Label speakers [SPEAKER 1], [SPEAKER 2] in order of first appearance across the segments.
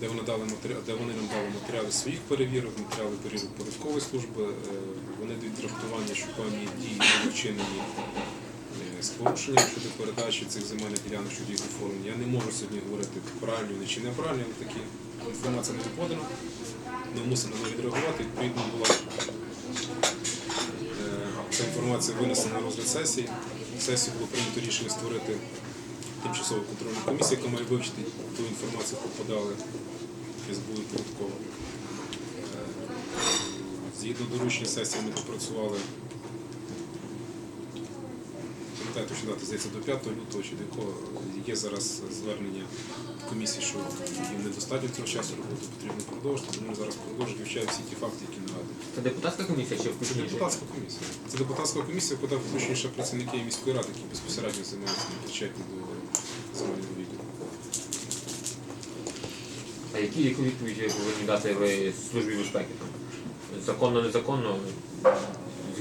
[SPEAKER 1] де вони, дали де вони нам дали матеріали своїх перевірок, матеріали перевірок податкової служби. Е, Вони дають трактування, що певні дії вчинені е, з порушенням щодо передачі цих земельних ділянок щодо їх оформлення. Я не можу сьогодні говорити правильно чи неправильно, але такі інформація не подана. Ми мусимо відреагувати. Відповідно була е, ця інформація винесена на розгляд сесії. Сесії було прийнято рішення створити тимчасову контрольна комісія, яка має вивчити ту інформацію, яку подали СБУ і податково. Е, Згідно доручення сесії ми попрацювали пам'ятаю точно дати, здається, до 5 лютого чи до якого є зараз звернення комісії, що їм недостатньо цього часу роботи, потрібно продовжити, тому ми зараз продовжуємо вивчаємо всі ті факти, які наведені.
[SPEAKER 2] Це депутатська комісія чи
[SPEAKER 1] Це
[SPEAKER 2] включніше?
[SPEAKER 1] депутатська комісія. Це депутатська комісія, куди включені ще працівники міської ради, які безпосередньо займаються причетні до земельного відділу.
[SPEAKER 2] А які, яку відповідь повинні дати ви службі безпеки? Законно, незаконно?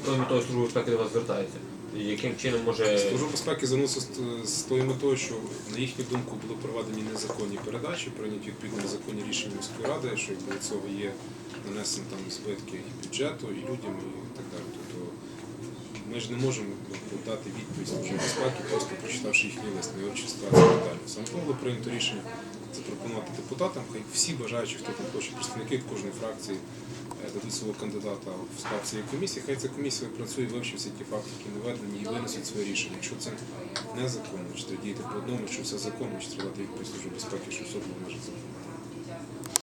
[SPEAKER 2] З того, служба безпеки до вас звертається? Яким чином може
[SPEAKER 1] Служба безпеки звернувся з тою метою, що на їхню думку були проведені незаконні передачі, прийняті відповідно незаконні рішення міської ради, що від цього є нанесені там збитки і бюджету, і людям, і так далі. Ми ж не можемо дати відповідь Службі безпеки, просто прочитавши їхній лист, не вивчивши ситуацію детально. Саме тому було прийнято рішення запропонувати депутатам, хай всі бажаючі, хто там хоче, представники кожної фракції е, дадуть свого кандидата в склад цієї комісії. Хай ця комісія працює, вивчить всі ті факти, які наведені, і винесуть своє рішення. Якщо це незаконно, чи треба діяти по одному, якщо все законно, чи треба дати відповідь Службі безпеки, що все було межах.